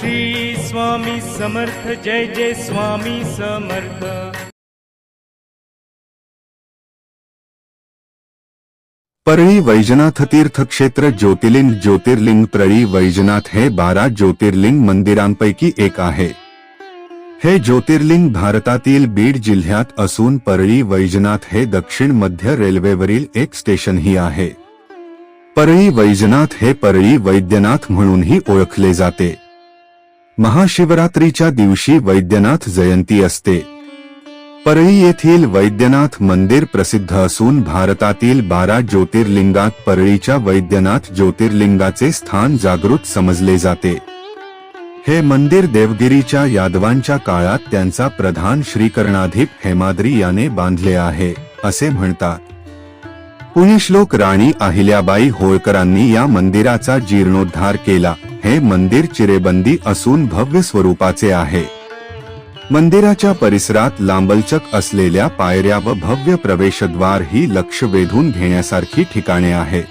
श्री स्वामी समर्थ जय जय स्वामी समर्थ. परळी वैजनाथ तीर्थक्षेत्र ज्योतिर्लिंग ज्योतिर्लिंग परळी वैजनाथ हे बारा ज्योतिर्लिंग मंदिरांपैकी एक आहे. हे ज्योतिर्लिंग भारतातील बीड जिल्ह्यात असून परळी वैजनाथ हे दक्षिण मध्य रेल्वेवरील एक स्टेशनही आहे. परळी वैजनाथ हे परळी वैद्यनाथ म्हणूनही ओळखले जाते. महाशिवरात्रीच्या दिवशी वैद्यनाथ जयंती असते. परळी येथील वैद्यनाथ मंदिर प्रसिद्ध असून भारतातील बारा ज्योतिर्लिंगात परळीच्या वैद्यनाथ ज्योतिर्लिंगाचे स्थान जागृत समजले जाते. हे मंदिर देवगिरीच्या यादवांच्या काळात त्यांचा प्रधान श्रीकरणाधीप हेमाद्री याने बांधले आहे असे म्हणतात. पुणे श्लोक राणी अहिल्याबाई होळकरांनी या मंदिराचा जीर्णोद्धार केला. हे मंदिर चिरेबंदी असून भव्य स्वरूपाचे आहे. मंदिराच्या परिसरात लांबलचक असलेल्या पायऱ्या व भव्य प्रवेशद्वार ही लक्ष वेधून घेण्यासारखी ठिकाणे आहेत.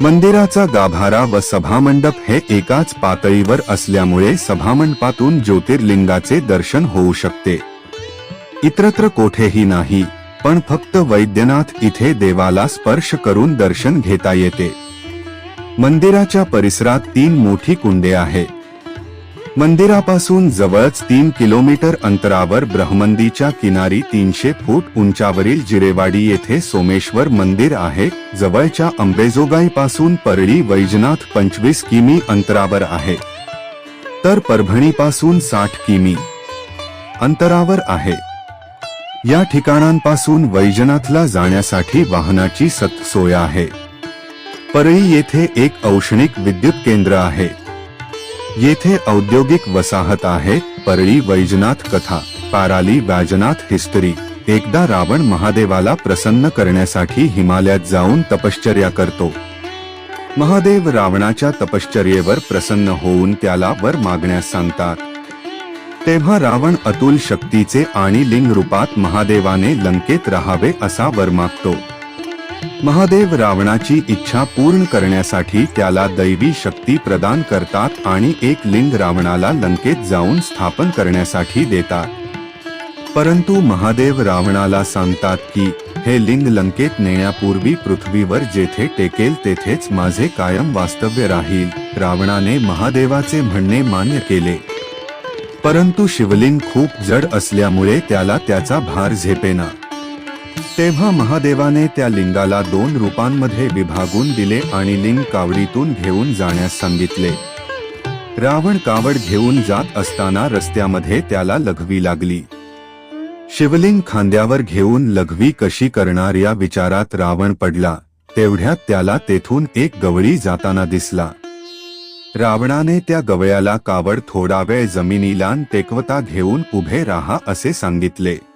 मंदिराचा गाभारा व सभामंडप हे एकाच पातळीवर असल्यामुळे सभामंडपातून ज्योतिर्लिंगाचे दर्शन होऊ शकते. इतरत्र कोठेही नाही पण फक्त वैद्यनाथ इथे देवाला स्पर्श करून दर्शन घेता येते. मंदिराच्या परिसरात तीन मोठी कुंडे आहे. मंदिरापासून जवळच तीन किलोमीटर अंतरावर ब्रह्मंदीच्या किनारी तीनशे फूट उंचावरील जिरेवाडी येथे सोमेश्वर मंदिर आहे. जवळच्या अंबेजोगाई पासून परळी वैजनाथ पंचवीस किमी अंतरावर आहे. तर परभणी पासून साठ किमी अंतरावर आहे. या ठिकाणांपासून वैजनाथला जाण्यासाठी वाहनाची सतसोय आहे. परळी येथे एक औष्णिक विद्युत केंद्र आहे. येथे औद्योगिक वसाहत आहे परळी वैजनाथ कथा पाराली वैजनाथ हिस्टरी. एकदा रावण महादेवाला प्रसन्न करण्यासाठी हिमालयात जाऊन तपश्चर्या करतो. महादेव रावणाच्या तपश्चर्येवर प्रसन्न होऊन त्याला वर मागण्यास सांगतात. तेव्हा रावण अतुल शक्तीचे आणि लिंग रूपात महादेवाने लंकेत राहावे असा वर मागतो. महादेव रावणाची इच्छा पूर्ण करण्यासाठी त्याला दैवी शक्ती प्रदान करतात आणि एक लिंग रावणाला लंकेत जाऊन स्थापन करण्यासाठी देतात. परंतु महादेव रावणाला सांगतात की हे लिंग लंकेत नेण्यापूर्वी पृथ्वीवर जेथे टेकेल तेथेच माझे कायम वास्तव्य राहील रावणाने महादेवाचे म्हणणे मान्य केले. परंतु शिवलिंग खूप जड असल्यामुळे त्याला त्याचा भार झेपेना. तेव्हा महादेवाने त्या लिंगाला दोन रूपांमध्ये विभागून दिले आणि लिंग कावडीतून घेऊन जाण्यास सांगितले. रावण कावड घेऊन जात असताना रस्त्यामध्ये त्याला लघवी लागली. शिवलिंग खांद्यावर घेऊन लघवी कशी करणार या विचारात रावण पडला. तेवढ्यात त्याला तेथून एक गवळी जाताना दिसला. रावणाने त्या गवळ्याला कावड थोडा वेळ जमिनीला टेकवता घेऊन उभे राहा असे सांगितले.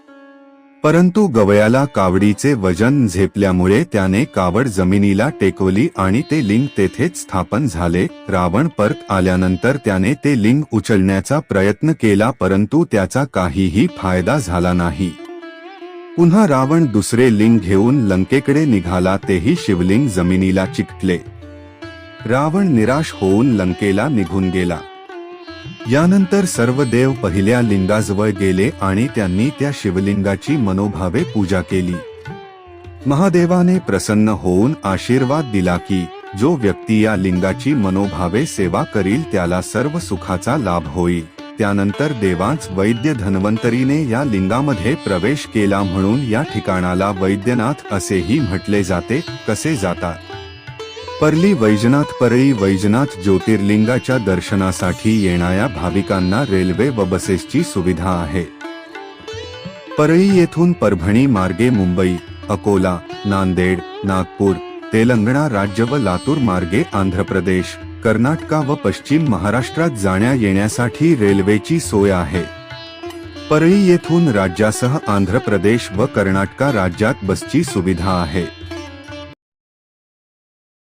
परंतु गवयाला कावडीचे वजन झेपल्यामुळे त्याने कावड जमिनीला टेकवली आणि ते लिंग तेथेच स्थापन झाले. रावण परत आल्यानंतर त्याने ते लिंग उचलण्याचा प्रयत्न केला परंतु त्याचा काहीही फायदा झाला नाही. पुन्हा रावण दुसरे लिंग घेऊन लंकेकडे निघाला तेही शिवलिंग जमिनीला चिकटले. रावण निराश होऊन लंकेला निघून गेला. यानंतर सर्व देव पहिल्या लिंगाजवळ गेले आणि त्यांनी त्या शिवलिंगाची मनोभावे पूजा केली. महादेवाने प्रसन्न होऊन आशीर्वाद दिला की जो व्यक्ती या लिंगाची मनोभावे सेवा करील त्याला सर्व सुखाचा लाभ होईल. त्यानंतर देवांच वैद्य धन्वंतरीने या लिंगामध्ये प्रवेश केला म्हणून या ठिकाणाला वैद्यनाथ असेही म्हटले जाते कसे जातात? परली वैजनाथ परळी वैजनाथ ज्योतिर्लिंगाच्या दर्शनासाठी येणाऱ्या भाविकांना रेल्वे व बसेसची सुविधा आहे. परळी येथून परभणी मार्गे मुंबई अकोला नांदेड नागपूर तेलंगणा राज्य व लातूर मार्गे आंध्र प्रदेश कर्नाटका व पश्चिम महाराष्ट्रात जाण्या येण्यासाठी रेल्वेची सोय आहे. परळी येथून राज्यासह आंध्र प्रदेश व कर्नाटका राज्यात बसची सुविधा आहे.